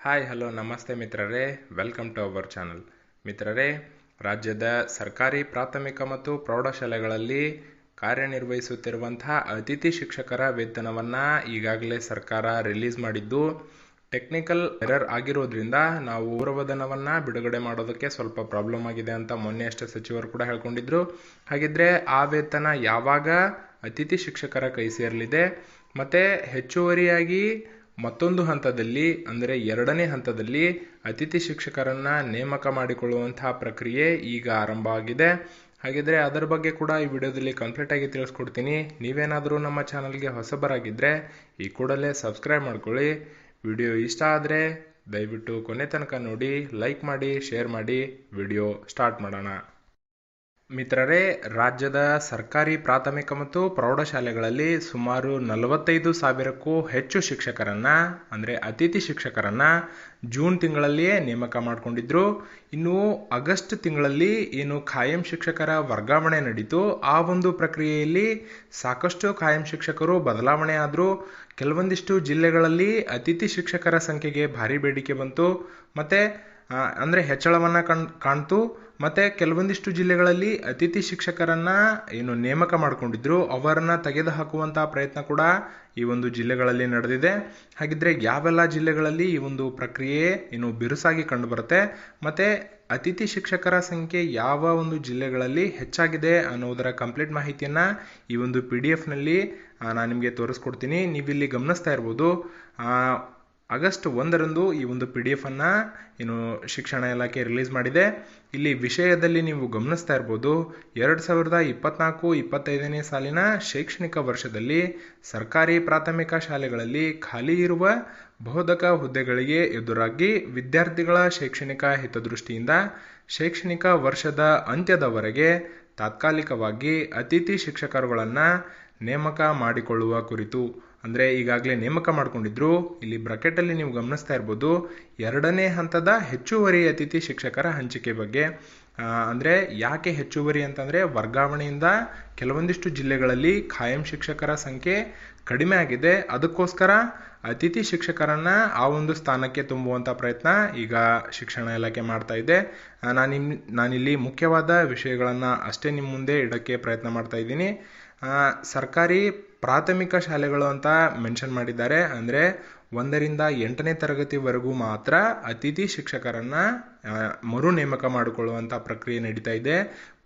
Hi hello ನಮಸ್ತೆ ಮಿತ್ರರೇ welcome to our channel ಮಿತ್ರರೇ ರಾಜ್ಯದ ಸರ್ಕಾರಿ, ಪ್ರಾಥಮಿಕ ಮತ್ತು ಪ್ರೌಢಶಾಲೆಗಳಲ್ಲಿ ಕಾರ್ಯನಿರ್ವಹಿಸುತ್ತಿರುವಂತಹ ಅತಿಥಿ ಶಿಕ್ಷಕರ ವೇತನವನ್ನು ಈಗಾಗಲೇ ಸರ್ಕಾರ ರಿಲೀಸ್ ಮಾಡಿದ್ದು ಟೆಕ್ನಿಕಲ್ ಎರರ್ ಆಗಿರೋದ್ರಿಂದ ನಾವು ಗೌರವಧನವನ್ನು ಬಿಡುಗಡೆ ಮಾಡೋದಕ್ಕೆ ಸ್ವಲ್ಪ ಪ್ರಾಬ್ಲಮ್ ಆಗಿದೆ ಅಂತ ಮೊನ್ನೆ ಅಷ್ಟೇ ಸಚಿವರು ಕೂಡ ಹೇಳ್ಕೊಂಡಿದ್ರು. ಹಾಗಿದ್ರೆ ಆ ವೇತನ ಯಾವಾಗ ಅತಿಥಿ ಶಿಕ್ಷಕರ ಕೈ ಸೇರಲಿದೆ? ಮತ್ತೆ ಹೆಚ್ಚುವರಿಯಾಗಿ ಮತ್ತೊಂದು ಹಂತದಲ್ಲಿ, ಅಂದರೆ ಎರಡನೇ ಹಂತದಲ್ಲಿ, ಅತಿಥಿ ಶಿಕ್ಷಕರನ್ನ ನೇಮಕ ಮಾಡಿಕೊಳ್ಳುವಂತಹ ಪ್ರಕ್ರಿಯೆ ಈಗ ಆರಂಭ ಆಗಿದೆ. ಹಾಗಿದ್ರೆ ಅದರ ಬಗ್ಗೆ ಕೂಡ ಈ ವಿಡಿಯೋದಲ್ಲಿ ಕಂಪ್ಲೀಟ್ ಆಗಿ ತಿಳಿಸ್ಕೊಡ್ತೀನಿ. ನೀವೇನಾದರೂ ನಮ್ಮ ಚಾನಲ್ಗೆ ಹೊಸಬರಾಗಿದ್ದರೆ ಈ ಕೂಡಲೇ ಸಬ್ಸ್ಕ್ರೈಬ್ ಮಾಡ್ಕೊಳ್ಳಿ. ವಿಡಿಯೋ ಇಷ್ಟ ಆದರೆ ದಯವಿಟ್ಟು ಕೊನೆ ತನಕ ನೋಡಿ ಲೈಕ್ ಮಾಡಿ ಶೇರ್ ಮಾಡಿ, ವಿಡಿಯೋ ಸ್ಟಾರ್ಟ್ ಮಾಡೋಣ. ಮಿತ್ರರೇ, ರಾಜ್ಯದ ಸರ್ಕಾರಿ ಪ್ರಾಥಮಿಕ ಮತ್ತು ಪ್ರೌಢಶಾಲೆಗಳಲ್ಲಿ ಸುಮಾರು ನಲವತ್ತೈದು ಸಾವಿರಕ್ಕೂ ಹೆಚ್ಚು ಶಿಕ್ಷಕರನ್ನ, ಅಂದರೆ ಅತಿಥಿ ಶಿಕ್ಷಕರನ್ನ ಜೂನ್ ತಿಂಗಳಲ್ಲಿಯೇ ನೇಮಕ ಮಾಡಿಕೊಂಡಿದ್ರು. ಇನ್ನು ಆಗಸ್ಟ್ ತಿಂಗಳಲ್ಲಿ ಏನು ಖಾಯಂ ಶಿಕ್ಷಕರ ವರ್ಗಾವಣೆ ನಡೀತು ಆ ಒಂದು ಪ್ರಕ್ರಿಯೆಯಲ್ಲಿ ಸಾಕಷ್ಟು ಖಾಯಂ ಶಿಕ್ಷಕರು ಬದಲಾವಣೆ ಆದರೂ. ಕೆಲವೊಂದಿಷ್ಟು ಜಿಲ್ಲೆಗಳಲ್ಲಿ ಅತಿಥಿ ಶಿಕ್ಷಕರ ಸಂಖ್ಯೆಗೆ ಭಾರಿ ಬೇಡಿಕೆ ಬಂತು. ಮತ್ತೆ ಅಂದರೆ ಹೆಚ್ಚಳವನ್ನು ಕಣ್, ಕಾಣ್ತು, ಮತ್ತೆ ಕೆಲವೊಂದಿಷ್ಟು ಜಿಲ್ಲೆಗಳಲ್ಲಿ ಅತಿಥಿ ಶಿಕ್ಷಕರನ್ನ ಏನು ನೇಮಕ ಮಾಡಿಕೊಂಡಿದ್ರು, ಅವರನ್ನ ತೆಗೆದು ಹಾಕುವಂತಹ ಪ್ರಯತ್ನ ಕೂಡ ಈ ಒಂದು ಜಿಲ್ಲೆಗಳಲ್ಲಿ ನಡೆದಿದೆ. ಹಾಗಿದ್ರೆ ಯಾವೆಲ್ಲ ಜಿಲ್ಲೆಗಳಲ್ಲಿ ಈ ಒಂದು ಪ್ರಕ್ರಿಯೆ ಏನು ಬಿರುಸಾಗಿ ಕಂಡುಬರುತ್ತೆ, ಮತ್ತೆ ಅತಿಥಿ ಶಿಕ್ಷಕರ ಸಂಖ್ಯೆ ಯಾವ ಒಂದು ಜಿಲ್ಲೆಗಳಲ್ಲಿ ಹೆಚ್ಚಾಗಿದೆ ಅನ್ನೋದರ ಕಂಪ್ಲೀಟ್ ಮಾಹಿತಿಯನ್ನ ಈ ಒಂದು ಪಿ ಡಿ ಎಫ್ನಲ್ಲಿ ನಾನು ನಿಮಗೆ ತೋರಿಸ್ಕೊಡ್ತೀನಿ. ನೀವಿಲ್ಲಿ ಗಮನಿಸ್ತಾ ಇರ್ಬೋದು ಆಗಸ್ಟ್ ಒಂದರಂದು ಈ ಒಂದು ಪಿ ಡಿ ಎಫನ್ನು ಏನು ಶಿಕ್ಷಣ ಇಲಾಖೆ ರಿಲೀಸ್ ಮಾಡಿದೆ. ಇಲ್ಲಿ ವಿಷಯದಲ್ಲಿ ನೀವು ಗಮನಿಸ್ತಾ ಇರ್ಬೋದು, ಎರಡು ಸಾವಿರದ ಇಪ್ಪತ್ನಾಲ್ಕು, ಇಪ್ಪತ್ತೈದನೇ ಸಾಲಿನ ಶೈಕ್ಷಣಿಕ ವರ್ಷದಲ್ಲಿ ಸರ್ಕಾರಿ ಪ್ರಾಥಮಿಕ ಶಾಲೆಗಳಲ್ಲಿ ಖಾಲಿ ಇರುವ ಬೋಧಕ ಹುದ್ದೆಗಳಿಗೆ ಎದುರಾಗಿ ವಿದ್ಯಾರ್ಥಿಗಳ ಶೈಕ್ಷಣಿಕ ಹಿತದೃಷ್ಟಿಯಿಂದ ಶೈಕ್ಷಣಿಕ ವರ್ಷದ ಅಂತ್ಯದವರೆಗೆ ತಾತ್ಕಾಲಿಕವಾಗಿ ಅತಿಥಿ ಶಿಕ್ಷಕರುಗಳನ್ನು ನೇಮಕ ಮಾಡಿಕೊಳ್ಳುವ ಕುರಿತು ಅಂದರೆ ಈಗಾಗಲೇ ನೇಮಕ ಮಾಡಿಕೊಂಡಿದ್ರು. ಇಲ್ಲಿ ಬ್ರಕೆಟಲ್ಲಿ ನೀವು ಗಮನಿಸ್ತಾ ಇರ್ಬೋದು, ಎರಡನೇ ಹಂತದ ಹೆಚ್ಚುವರಿ ಅತಿಥಿ ಶಿಕ್ಷಕರ ಹಂಚಿಕೆ ಬಗ್ಗೆ. ಅಂದರೆ ಯಾಕೆ ಹೆಚ್ಚುವರಿ ಅಂತಂದರೆ ವರ್ಗಾವಣೆಯಿಂದ ಕೆಲವೊಂದಿಷ್ಟು ಜಿಲ್ಲೆಗಳಲ್ಲಿ ಖಾಯಂ ಶಿಕ್ಷಕರ ಸಂಖ್ಯೆ ಕಡಿಮೆ ಆಗಿದೆ. ಅದಕ್ಕೋಸ್ಕರ ಅತಿಥಿ ಶಿಕ್ಷಕರನ್ನ ಆ ಒಂದು ಸ್ಥಾನಕ್ಕೆ ತುಂಬುವಂಥ ಪ್ರಯತ್ನ ಈಗ ಶಿಕ್ಷಣ ಇಲಾಖೆ ಮಾಡ್ತಾ ಇದೆ. ನಾನು ನಾನಿಲ್ಲಿ ಮುಖ್ಯವಾದ ವಿಷಯಗಳನ್ನು ಅಷ್ಟೇ ನಿಮ್ಮ ಮುಂದೆ ಇಡೋಕ್ಕೆ ಪ್ರಯತ್ನ ಮಾಡ್ತಾ ಇದ್ದೀನಿ. ಸರ್ಕಾರಿ ಪ್ರಾಥಮಿಕ ಶಾಲೆಗಳು ಅಂತ ಮೆನ್ಷನ್ ಮಾಡಿದ್ದಾರೆ. ಅಂದರೆ ಒಂದರಿಂದ ಎಂಟನೇ ತರಗತಿವರೆಗೂ ಮಾತ್ರ ಅತಿಥಿ ಶಿಕ್ಷಕರನ್ನು ಮರು ನೇಮಕ ಮಾಡಿಕೊಳ್ಳುವಂಥ ಪ್ರಕ್ರಿಯೆ ನಡೀತಾ ಇದೆ.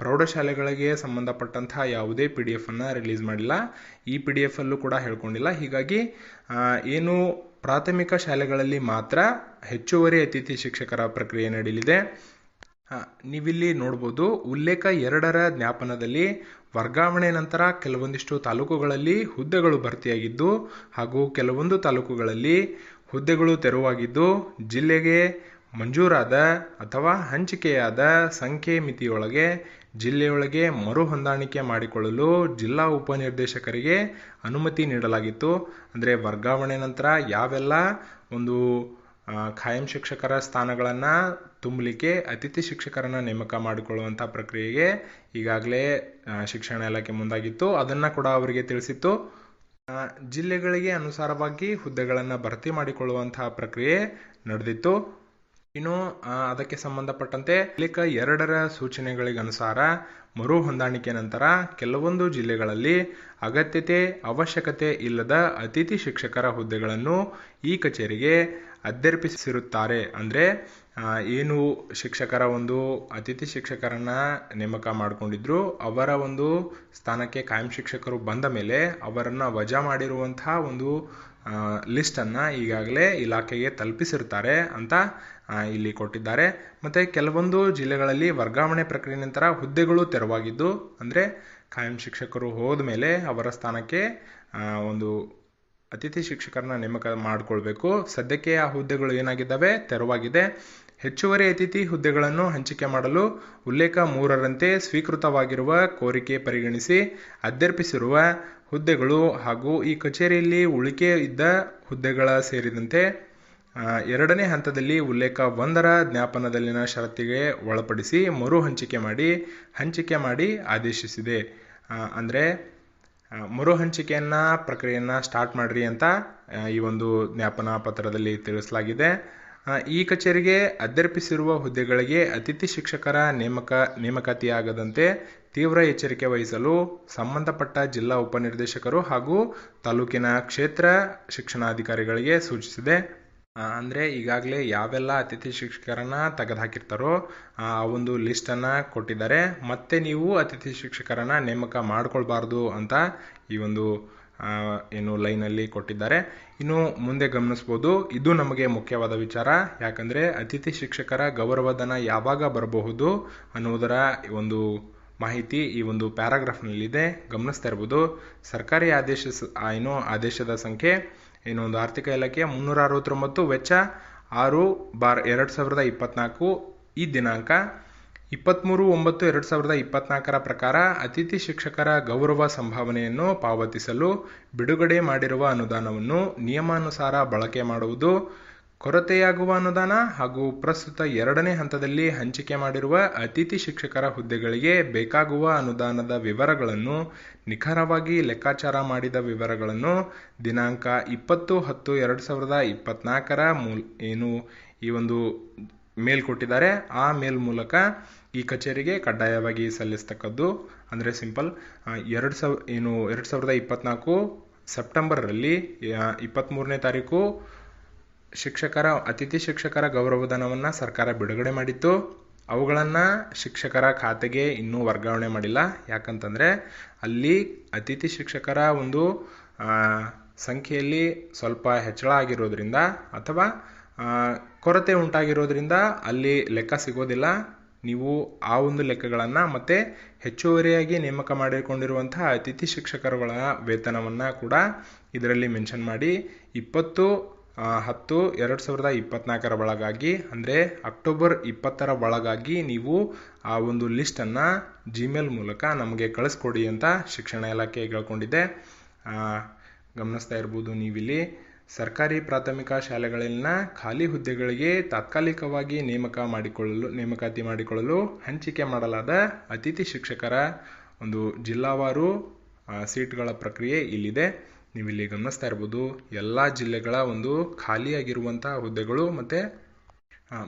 ಪ್ರೌಢಶಾಲೆಗಳಿಗೆ ಸಂಬಂಧಪಟ್ಟಂತಹ ಯಾವುದೇ ಪಿ ಡಿ ಎಫನ್ನು ರಿಲೀಸ್ ಮಾಡಿಲ್ಲ. ಈ ಪಿ ಡಿ ಎಫ್ ಅಲ್ಲೂ ಕೂಡ ಹೇಳ್ಕೊಂಡಿಲ್ಲ. ಹೀಗಾಗಿ ಏನು ಪ್ರಾಥಮಿಕ ಶಾಲೆಗಳಲ್ಲಿ ಮಾತ್ರ ಹೆಚ್ಚುವರಿ ಅತಿಥಿ ಶಿಕ್ಷಕರ ಪ್ರಕ್ರಿಯೆ ನಡೀಲಿದೆ. ನೀವಿಲ್ಲಿ ನೋಡ್ಬೋದು ಉಲ್ಲೇಖ ಎರಡರ ಜ್ಞಾಪನದಲ್ಲಿ ವರ್ಗಾವಣೆ ನಂತರ ಕೆಲವೊಂದಿಷ್ಟು ತಾಲೂಕುಗಳಲ್ಲಿ ಹುದ್ದೆಗಳು ಭರ್ತಿಯಾಗಿದ್ದು ಹಾಗೂ ಕೆಲವೊಂದು ತಾಲೂಕುಗಳಲ್ಲಿ ಹುದ್ದೆಗಳು ತೆರವಾಗಿದ್ದು ಜಿಲ್ಲೆಗೆ ಮಂಜೂರಾದ ಅಥವಾ ಹಂಚಿಕೆಯಾದ ಸಂಖ್ಯೆ ಮಿತಿಯೊಳಗೆ ಜಿಲ್ಲೆಯೊಳಗೆ ಮರು ಹೊಂದಾಣಿಕೆ ಮಾಡಿಕೊಳ್ಳಲು ಜಿಲ್ಲಾ ಉಪನಿರ್ದೇಶಕರಿಗೆ ಅನುಮತಿ ನೀಡಲಾಗಿತ್ತು. ಅಂದರೆ ವರ್ಗಾವಣೆ ನಂತರ ಯಾವೆಲ್ಲ ಒಂದು ಖಾಯಂ ಶಿಕ್ಷಕರ ಸ್ಥಾನಗಳನ್ನು ತುಂಬಲಿಕ್ಕೆ ಅತಿಥಿ ಶಿಕ್ಷಕರನ್ನ ನೇಮಕ ಮಾಡಿಕೊಳ್ಳುವಂಥ ಪ್ರಕ್ರಿಯೆಗೆ ಈಗಾಗಲೇ ಶಿಕ್ಷಣ ಇಲಾಖೆ ಮುಂದಾಗಿತ್ತು. ಅದನ್ನು ಕೂಡ ಅವರಿಗೆ ತಿಳಿಸಿತ್ತು. ಜಿಲ್ಲೆಗಳಿಗೆ ಅನುಸಾರವಾಗಿ ಹುದ್ದೆಗಳನ್ನು ಭರ್ತಿ ಮಾಡಿಕೊಳ್ಳುವಂತಹ ಪ್ರಕ್ರಿಯೆ ನಡೆದಿತ್ತು. ಇನ್ನು ಅದಕ್ಕೆ ಸಂಬಂಧಪಟ್ಟಂತೆ ಲಿಕ ಎರಡರ ಸೂಚನೆಗಳಿಗನುಸಾರ ಮರು ಹೊಂದಾಣಿಕೆ ನಂತರ ಕೆಲವೊಂದು ಜಿಲ್ಲೆಗಳಲ್ಲಿ ಅಗತ್ಯತೆ, ಅವಶ್ಯಕತೆ ಇಲ್ಲದ ಅತಿಥಿ ಶಿಕ್ಷಕರ ಹುದ್ದೆಗಳನ್ನು ಈ ಕಚೇರಿಗೆ ಅಧ್ಯರ್ಪಿಸಿರುತ್ತಾರೆ. ಅಂದರೆ ಏನು ಶಿಕ್ಷಕರ ಒಂದು, ಅತಿಥಿ ಶಿಕ್ಷಕರನ್ನ ನೇಮಕ ಮಾಡಿಕೊಂಡಿದ್ರು, ಅವರ ಒಂದು ಸ್ಥಾನಕ್ಕೆ ಕಾಯಂ ಶಿಕ್ಷಕರು ಬಂದ ಮೇಲೆ ಅವರನ್ನು ವಜಾ ಮಾಡಿರುವಂತಹ ಒಂದು ಲಿಸ್ಟನ್ನು ಈಗಾಗಲೇ ಇಲಾಖೆಗೆ ತಲುಪಿಸಿರ್ತಾರೆ ಅಂತ ಇಲ್ಲಿ ಕೊಟ್ಟಿದ್ದಾರೆ. ಮತ್ತು ಕೆಲವೊಂದು ಜಿಲ್ಲೆಗಳಲ್ಲಿ ವರ್ಗಾವಣೆ ಪ್ರಕ್ರಿಯೆ ನಂತರ ಹುದ್ದೆಗಳು ತೆರವಾಗಿದ್ದು, ಅಂದರೆ ಕಾಯಂ ಶಿಕ್ಷಕರು ಹೋದ ಮೇಲೆ ಅವರ ಸ್ಥಾನಕ್ಕೆ ಒಂದು ಅತಿಥಿ ಶಿಕ್ಷಕರನ್ನ ನೇಮಕ ಮಾಡಿಕೊಳ್ಬೇಕು. ಸದ್ಯಕ್ಕೆ ಆ ಹುದ್ದೆಗಳು ಏನಾಗಿದ್ದಾವೆ? ತೆರವಾಗಿದೆ. ಹೆಚ್ಚುವರಿ ಅತಿಥಿ ಹುದ್ದೆಗಳನ್ನು ಹಂಚಿಕೆ ಮಾಡಲು ಉಲ್ಲೇಖ ಮೂರರಂತೆ ಸ್ವೀಕೃತವಾಗಿರುವ ಕೋರಿಕೆ ಪರಿಗಣಿಸಿ ಅಧ್ಯರ್ಪಿಸಿರುವ ಹುದ್ದೆಗಳು ಹಾಗೂ ಈ ಕಚೇರಿಯಲ್ಲಿ ಉಳಿಕೆ ಇದ್ದ ಹುದ್ದೆಗಳ ಸೇರಿದಂತೆ ಎರಡನೇ ಹಂತದಲ್ಲಿ ಉಲ್ಲೇಖ ಒಂದರ ಜ್ಞಾಪನದಲ್ಲಿನ ಷರತ್ತಿಗೆ ಒಳಪಡಿಸಿ ಮರು ಹಂಚಿಕೆ ಮಾಡಿ ಹಂಚಿಕೆ ಮಾಡಿ ಆದೇಶಿಸಿದೆ. ಅಂದರೆ ಮರು ಹಂಚಿಕೆಯನ್ನ, ಪ್ರಕ್ರಿಯೆಯನ್ನ ಸ್ಟಾರ್ಟ್ ಮಾಡ್ರಿ ಅಂತ ಈ ಒಂದು ಜ್ಞಾಪನಾ ಪತ್ರದಲ್ಲಿ ತಿಳಿಸಲಾಗಿದೆ. ಈ ಕಚೇರಿಗೆ ಅಧ್ಯರ್ಪಿಸಿರುವ ಹುದ್ದೆಗಳಿಗೆ ಅತಿಥಿ ಶಿಕ್ಷಕರ ನೇಮಕ, ನೇಮಕಾತಿಯಾಗದಂತೆ ತೀವ್ರ ಎಚ್ಚರಿಕೆ ವಹಿಸಲು ಸಂಬಂಧಪಟ್ಟ ಜಿಲ್ಲಾ ಉಪನಿರ್ದೇಶಕರು ಹಾಗೂ ತಾಲೂಕಿನ ಕ್ಷೇತ್ರ ಶಿಕ್ಷಣಾಧಿಕಾರಿಗಳಿಗೆ ಸೂಚಿಸಿದೆ. ಅಂದ್ರೆ ಈಗಾಗಲೇ ಯಾವೆಲ್ಲ ಅತಿಥಿ ಶಿಕ್ಷಕರನ್ನ ತೆಗೆದುಹಾಕಿರ್ತಾರೋ, ಆ ಒಂದು ಲಿಸ್ಟನ್ನು ಕೊಟ್ಟಿದ್ದಾರೆ. ಮತ್ತೆ ನೀವು ಅತಿಥಿ ಶಿಕ್ಷಕರನ್ನ ನೇಮಕ ಮಾಡ್ಕೊಳ್ಬಾರ್ದು ಅಂತ ಈ ಒಂದು ಏನು ಲೈನಲ್ಲಿ ಕೊಟ್ಟಿದ್ದಾರೆ. ಇನ್ನು ಮುಂದೆ ಗಮನಿಸ್ಬೋದು, ಇದು ನಮಗೆ ಮುಖ್ಯವಾದ ವಿಚಾರ. ಯಾಕಂದರೆ ಅತಿಥಿ ಶಿಕ್ಷಕರ ಗೌರವಧನ ಯಾವಾಗ ಬರಬಹುದು ಅನ್ನುವುದರ ಒಂದು ಮಾಹಿತಿ ಈ ಒಂದು ಪ್ಯಾರಾಗ್ರಾಫ್ನಲ್ಲಿದೆ. ಗಮನಿಸ್ತಾ ಇರ್ಬೋದು, ಸರ್ಕಾರಿ ಆದೇಶ ಏನು ಆದೇಶದ ಸಂಖ್ಯೆ, ಏನು ಒಂದು ಆರ್ಥಿಕ ಇಲಾಖೆಯ ಮುನ್ನೂರ ಅರವತ್ತೊಂಬತ್ತು ವೆಚ್ಚ ಆರು ಬಾರ್ ಎರಡು ಸಾವಿರದ ಇಪ್ಪತ್ನಾಲ್ಕು ಈ ದಿನಾಂಕ. ಇಪ್ಪತ್ತ್ಮೂರು ಒಂಬತ್ತು ಎರಡು ಸಾವಿರದ ಇಪ್ಪತ್ನಾಲ್ಕರ ಪ್ರಕಾರ ಅತಿಥಿ ಶಿಕ್ಷಕರ ಗೌರವ ಸಂಭಾವನೆಯನ್ನು ಪಾವತಿಸಲು ಬಿಡುಗಡೆ ಮಾಡಿರುವ ಅನುದಾನವನ್ನು ನಿಯಮಾನುಸಾರ ಬಳಕೆ ಮಾಡುವುದು ಕೊರತೆಯಾಗುವ ಅನುದಾನ ಹಾಗೂ ಪ್ರಸ್ತುತ ಎರಡನೇ ಹಂತದಲ್ಲಿ ಹಂಚಿಕೆ ಮಾಡಿರುವ ಅತಿಥಿ ಶಿಕ್ಷಕರ ಹುದ್ದೆಗಳಿಗೆ ಬೇಕಾಗುವ ಅನುದಾನದ ವಿವರಗಳನ್ನು ನಿಖರವಾಗಿ ಲೆಕ್ಕಾಚಾರ ಮಾಡಿದ ವಿವರಗಳನ್ನು ದಿನಾಂಕ ಇಪ್ಪತ್ತು ಹತ್ತು ಎರಡು ಸಾವಿರದ ಇಪ್ಪತ್ನಾಲ್ಕರ ಮೂಲ ಏನು ಈ ಒಂದು ಮೇಲ್ ಕೊಟ್ಟಿದ್ದಾರೆ. ಆ ಮೇಲ್ ಮೂಲಕ ಈ ಕಚೇರಿಗೆ ಕಡ್ಡಾಯವಾಗಿ ಸಲ್ಲಿಸ್ತಕ್ಕದ್ದು ಅಂದರೆ ಸಿಂಪಲ್ ಎರಡು ಸಾವಿರ ಏನು, ಎರಡು ಸಾವಿರದ ಇಪ್ಪತ್ನಾಲ್ಕು ಸೆಪ್ಟೆಂಬರಲ್ಲಿ ಇಪ್ಪತ್ತ್ಮೂರನೇ ತಾರೀಕು ಶಿಕ್ಷಕರ, ಅತಿಥಿ ಶಿಕ್ಷಕರ ಗೌರವಧನವನ್ನು ಸರ್ಕಾರ ಬಿಡುಗಡೆ ಮಾಡಿತ್ತು. ಅವುಗಳನ್ನು ಶಿಕ್ಷಕರ ಖಾತೆಗೆ ಇನ್ನೂ ವರ್ಗಾವಣೆ ಮಾಡಿಲ್ಲ. ಯಾಕಂತಂದರೆ ಅಲ್ಲಿ ಅತಿಥಿ ಶಿಕ್ಷಕರ ಒಂದು ಸಂಖ್ಯೆಯಲ್ಲಿ ಸ್ವಲ್ಪ ಹೆಚ್ಚಳ ಆಗಿರೋದ್ರಿಂದ ಅಥವಾ ಕೊರತೆ ಉಂಟಾಗಿರೋದ್ರಿಂದ ಅಲ್ಲಿ ಲೆಕ್ಕ ಸಿಗೋದಿಲ್ಲ. ನೀವು ಆ ಒಂದು ಲೆಕ್ಕಗಳನ್ನು ಮತ್ತೆ ಹೆಚ್ಚುವರಿಯಾಗಿ ನೇಮಕ ಮಾಡಿಕೊಂಡಿರುವಂತಹ ಅತಿಥಿ ಶಿಕ್ಷಕರುಗಳ ವೇತನವನ್ನು ಕೂಡ ಇದರಲ್ಲಿ ಮೆನ್ಷನ್ ಮಾಡಿ ಇಪ್ಪತ್ತು ಹತ್ತು ಎರಡು ಸಾವಿರದ ಇಪ್ಪತ್ನಾಲ್ಕರ ಒಳಗಾಗಿ, ಅಂದರೆ ಅಕ್ಟೋಬರ್ ಇಪ್ಪತ್ತರ ಒಳಗಾಗಿ ನೀವು ಆ ಒಂದು ಲಿಸ್ಟನ್ನು ಜಿಮೇಲ್ ಮೂಲಕ ನಮಗೆ ಕಳಿಸ್ಕೊಡಿ ಅಂತ ಶಿಕ್ಷಣ ಇಲಾಖೆ ಕೇಳ್ಕೊಂಡಿದೆ ಗಮನಿಸ್ತಾ ಇರ್ಬೋದು ನೀವಿಲ್ಲಿ. ಸರ್ಕಾರಿ ಪ್ರಾಥಮಿಕ ಶಾಲೆಗಳಲ್ಲಿನ ಖಾಲಿ ಹುದ್ದೆಗಳಿಗೆ ತಾತ್ಕಾಲಿಕವಾಗಿ ನೇಮಕ ಮಾಡಿಕೊಳ್ಳಲು, ನೇಮಕಾತಿ ಮಾಡಿಕೊಳ್ಳಲು ಹಂಚಿಕೆ ಮಾಡಲಾದ ಅತಿಥಿ ಶಿಕ್ಷಕರ ಒಂದು ಜಿಲ್ಲಾವಾರು ಸೀಟ್ಗಳ ಪ್ರಕ್ರಿಯೆ ಇಲ್ಲಿದೆ. ನೀವಿಲ್ಲಿ ಗಮನಿಸ್ತಾ ಇರ್ಬೋದು, ಎಲ್ಲ ಜಿಲ್ಲೆಗಳ ಒಂದು ಖಾಲಿಯಾಗಿರುವಂಥ ಹುದ್ದೆಗಳು ಮತ್ತು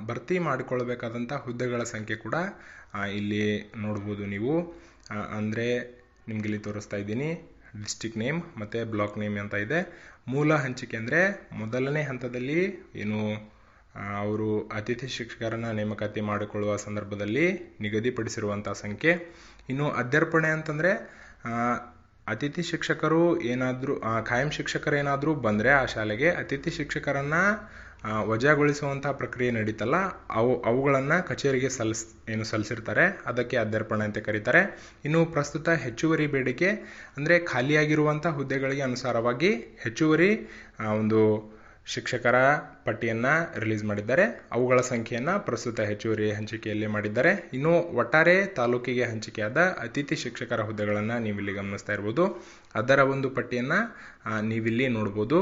ಭರ್ತಿ ಮಾಡಿಕೊಳ್ಬೇಕಾದಂಥ ಹುದ್ದೆಗಳ ಸಂಖ್ಯೆ ಕೂಡ ಇಲ್ಲಿ ನೋಡ್ಬೋದು ನೀವು. ಅಂದರೆ ನಿಮ್ಗೆ ಇಲ್ಲಿ ತೋರಿಸ್ತಾ ಇದ್ದೀನಿ ಡಿಸ್ಟಿಕ್ ನೇಮ್ ಮತ್ತು ಬ್ಲಾಕ್ ನೇಮ್ ಅಂತ ಇದೆ. ಮೂಲ ಹಂಚಿಕೆ ಅಂದರೆ ಮೊದಲನೇ ಹಂತದಲ್ಲಿ ಏನು ಅವರು ಅತಿಥಿ ಶಿಕ್ಷಕರನ್ನ ನೇಮಕಾತಿ ಮಾಡಿಕೊಳ್ಳುವ ಸಂದರ್ಭದಲ್ಲಿ ನಿಗದಿಪಡಿಸಿರುವಂಥ ಸಂಖ್ಯೆ. ಇನ್ನು ಅಧ್ಯರ್ಪಣೆ ಅಂತಂದರೆ ಅತಿಥಿ ಶಿಕ್ಷಕರು ಏನಾದರೂ ಖಾಯಂ ಶಿಕ್ಷಕರೇನಾದರೂ ಬಂದರೆ ಆ ಶಾಲೆಗೆ ಅತಿಥಿ ಶಿಕ್ಷಕರನ್ನು ವಜಾಗೊಳಿಸುವಂಥ ಪ್ರಕ್ರಿಯೆ ನಡೀತಲ್ಲ, ಅವು, ಅವುಗಳನ್ನು ಕಚೇರಿಗೆ ಸಲ್ಲಿಸ್ ಏನು ಸಲ್ಲಿಸಿರ್ತಾರೆ ಅದಕ್ಕೆ ಅಧ್ಯರ್ಪಣೆ ಅಂತ ಕರೀತಾರೆ. ಇನ್ನು ಪ್ರಸ್ತುತ ಹೆಚ್ಚುವರಿ ಬೇಡಿಕೆ ಅಂದರೆ ಖಾಲಿಯಾಗಿರುವಂಥ ಹುದ್ದೆಗಳಿಗೆ ಅನುಸಾರವಾಗಿ ಹೆಚ್ಚುವರಿ ಒಂದು ಶಿಕ್ಷಕರ ಪಟ್ಟಿಯನ್ನು ರಿಲೀಸ್ ಮಾಡಿದ್ದಾರೆ. ಅವುಗಳ ಸಂಖ್ಯೆಯನ್ನು ಪ್ರಸ್ತುತ ಹೆಚ್ಚುವರಿ ಹಂಚಿಕೆಯಲ್ಲಿ ಮಾಡಿದ್ದಾರೆ. ಇನ್ನು ಒಟ್ಟಾರೆ ತಾಲೂಕಿಗೆ ಹಂಚಿಕೆಯಾದ ಅತಿಥಿ ಶಿಕ್ಷಕರ ಹುದ್ದೆಗಳನ್ನು ನೀವಿಲ್ಲಿ ಗಮನಿಸ್ತಾ ಇರ್ಬೋದು. ಅದರ ಒಂದು ಪಟ್ಟಿಯನ್ನು ನೀವಿಲ್ಲಿ ನೋಡ್ಬೋದು.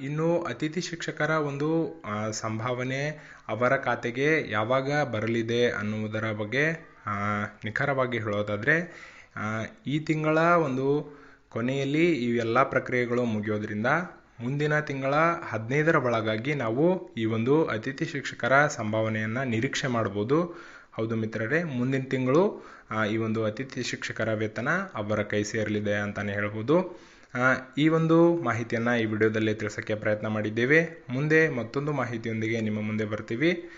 ಇನ್ನು ಅತಿಥಿ ಶಿಕ್ಷಕರ ಒಂದು ಸಂಭಾವನೆ ಅವರ ಖಾತೆಗೆ ಯಾವಾಗ ಬರಲಿದೆ ಅನ್ನುವುದರ ಬಗ್ಗೆ ನಿಖರವಾಗಿ ಹೇಳೋದಾದರೆ ಈ ತಿಂಗಳ ಒಂದು ಕೊನೆಯಲ್ಲಿ ಇವೆಲ್ಲ ಪ್ರಕ್ರಿಯೆಗಳು ಮುಗಿಯೋದ್ರಿಂದ ಮುಂದಿನ ತಿಂಗಳ ಹದಿನೈದರ ಒಳಗಾಗಿ ನಾವು ಈ ಒಂದು ಅತಿಥಿ ಶಿಕ್ಷಕರ ಸಂಭಾವನೆಯನ್ನು ನಿರೀಕ್ಷೆ ಮಾಡ್ಬೋದು. ಹೌದು ಮಿತ್ರರೇ, ಮುಂದಿನ ತಿಂಗಳು ಈ ಒಂದು ಅತಿಥಿ ಶಿಕ್ಷಕರ ವೇತನ ಅವರ ಕೈ ಸೇರಲಿದೆ ಅಂತಲೇ ಹೇಳ್ಬೋದು. ಈ ಒಂದು ಮಾಹಿತಿಯನ್ನು ಈ ವಿಡಿಯೋದಲ್ಲಿ ತಿಳಿಸೋಕ್ಕೆ ಪ್ರಯತ್ನ ಮಾಡಿದ್ದೇವೆ. ಮುಂದೆ ಮತ್ತೊಂದು ಮಾಹಿತಿಯೊಂದಿಗೆ ನಿಮ್ಮ ಮುಂದೆ ಬರ್ತೀವಿ.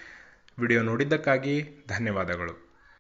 ವಿಡಿಯೋ ನೋಡಿದ್ದಕ್ಕಾಗಿ ಧನ್ಯವಾದಗಳು.